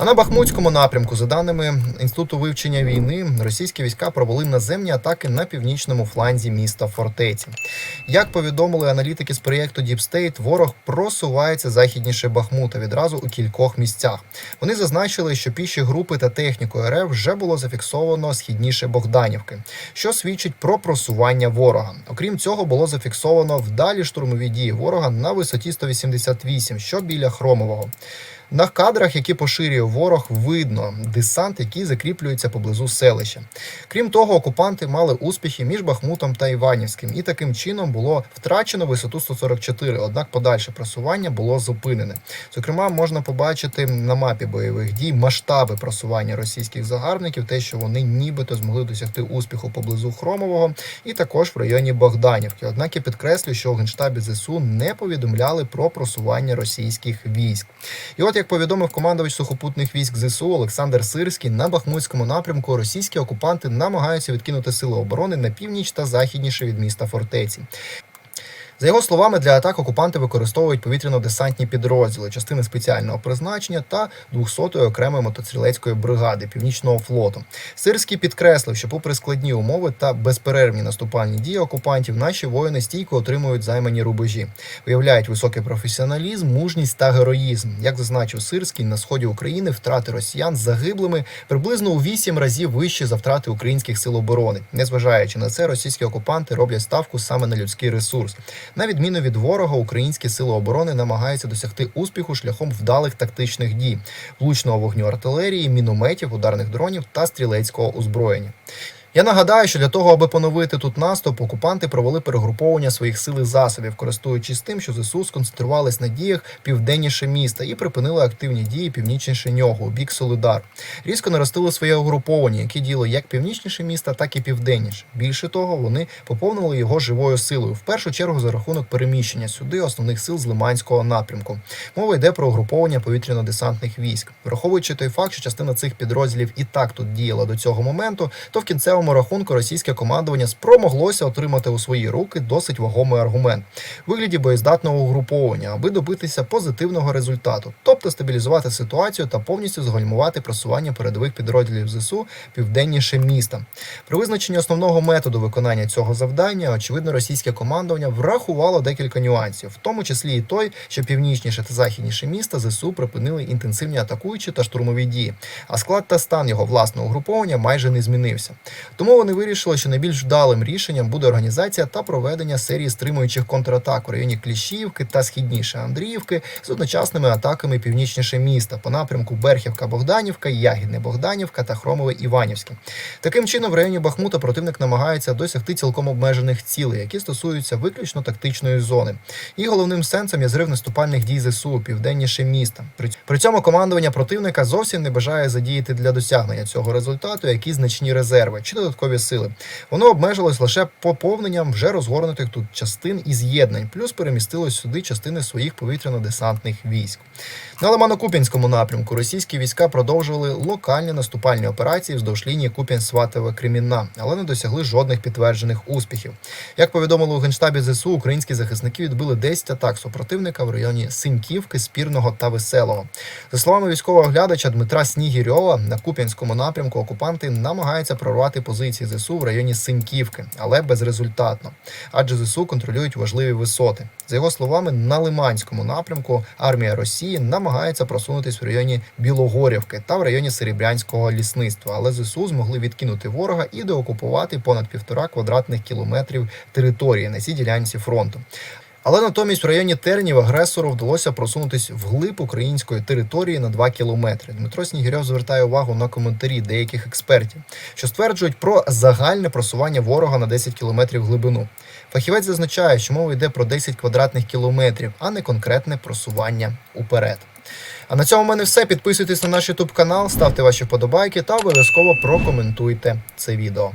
А на Бахмутському напрямку, за даними інституту вивчення війни, російські війська провели наземні атаки на північному фланзі міста Фортеці. Як повідомили аналітики з проєкту Deep State, ворог просувається західніше Бахмута відразу у кількох місцях. Вони зазначили, що піші групи та техніку РФ вже було зафіксовано східніше Богданівки, що свідчить про просування ворога. Окрім цього, було зафіксовано вдалі штурмові дії ворога на висоті 188, що біля Хромового. На кадрах, які поширює ворог, видно десант, який закріплюється поблизу селища. Крім того, окупанти мали успіхи між Бахмутом та Іванівським, і таким чином було втрачено висоту 144, однак подальше просування було зупинене. Зокрема, можна побачити на мапі бойових дій масштаби просування російських загарбників, те, що вони нібито змогли досягти успіху поблизу Хромового, і також в районі Богданівки. Однак я підкреслю, що у генштабі ЗСУ не повідомляли про просування російських військ. І от як повідомив командувач сухопутних військ ЗСУ Олександр Сирський, на Бахмутському напрямку російські окупанти намагаються відкинути сили оборони на північ та західніше від міста фортеці. За його словами, для атак окупанти використовують повітряно-десантні підрозділи, частини спеціального призначення та 200-ї окремої мотострілецької бригади Північного флоту. Сирський підкреслив, що, попри складні умови та безперервні наступальні дії окупантів, наші воїни стійко отримують займані рубежі, виявляють високий професіоналізм, мужність та героїзм. Як зазначив Сирський, на сході України втрати росіян загиблими приблизно у 8 разів вищі за втрати українських сил оборони. Незважаючи на це, російські окупанти роблять ставку саме на людський ресурс. На відміну від ворога, українські сили оборони намагаються досягти успіху шляхом вдалих тактичних дій, влучного вогню артилерії, мінометів, ударних дронів та стрілецького озброєння. Я нагадаю, що для того, аби поновити тут наступ, окупанти провели перегруповання своїх сил і засобів, користуючись тим, що ЗСУ сконцентрувались на діях південніше міста і припинили активні дії північніше нього у бік Солидар. Різко наростили своє угруповання, яке діло як північніше міста, так і південніше. Більше того, вони поповнили його живою силою, в першу чергу за рахунок переміщення сюди основних сил з Лиманського напрямку. Мова йде про угруповання повітряно-десантних військ. Враховуючи той факт, що частина цих підрозділів і так тут діяла до цього моменту, то в кінцевому рахунку російське командування спромоглося отримати у свої руки досить вагомий аргумент вигляді боєздатного угруповання, аби добитися позитивного результату, тобто стабілізувати ситуацію та повністю згальмувати просування передових підрозділів ЗСУ південніше міста. При визначенні основного методу виконання цього завдання, очевидно, російське командування врахувало декілька нюансів, в тому числі і той, що північніше та західніше міста ЗСУ припинили інтенсивні атакуючі та штурмові дії, а склад та стан його власного угруповання майже не змінився. Тому вони вирішили, що найбільш вдалим рішенням буде організація та проведення серії стримуючих контратак у районі Кліщівки та східніше Андріївки з одночасними атаками північніше міста по напрямку Берхівка-Богданівка, Ягідне-Богданівка та Хромове-Іванівське. Таким чином, в районі Бахмута противник намагається досягти цілком обмежених цілей, які стосуються виключно тактичної зони. І головним сенсом є зрив наступальних дій ЗСУ південніше міста. При- цьому командування противника зовсім не бажає задіяти для досягнення цього результату якісь значні резерви чи додаткові сили. Воно обмежилось лише поповненням вже розгорнутих тут частин і з'єднань, плюс перемістилось сюди частини своїх повітряно-десантних військ. На Лимано-Куп'янському напрямку російські війська продовжували локальні наступальні операції вздовж лінії Куп'янськ-Сватове Кремінна, але не досягли жодних підтверджених успіхів. Як повідомили у генштабі ЗСУ, українські захисники відбили 10 атак супротивника в районі Синьківки, Спірного та Веселого. За словами військового оглядача Дмитра Снігірьова, на Куп'янському напрямку окупанти намагаються прорвати позиції ЗСУ в районі Синьківки, але безрезультатно, адже ЗСУ контролюють важливі висоти. За його словами, на Лиманському напрямку армія Росії намагається просунутись в районі Білогорівки та в районі Серебрянського лісництва, але ЗСУ змогли відкинути ворога і деокупувати понад півтора квадратних кілометрів території на цій ділянці фронту. Але натомість в районі Тернів агресору вдалося просунутись вглиб української території на 2 кілометри. Дмитро Снігирьов звертає увагу на коментарі деяких експертів, що стверджують про загальне просування ворога на 10 кілометрів глибину. Фахівець зазначає, що мова йде про 10 квадратних кілометрів, а не конкретне просування уперед. А на цьому в мене все. Підписуйтесь на наш YouTube канал, ставте ваші вподобайки та обов'язково прокоментуйте це відео.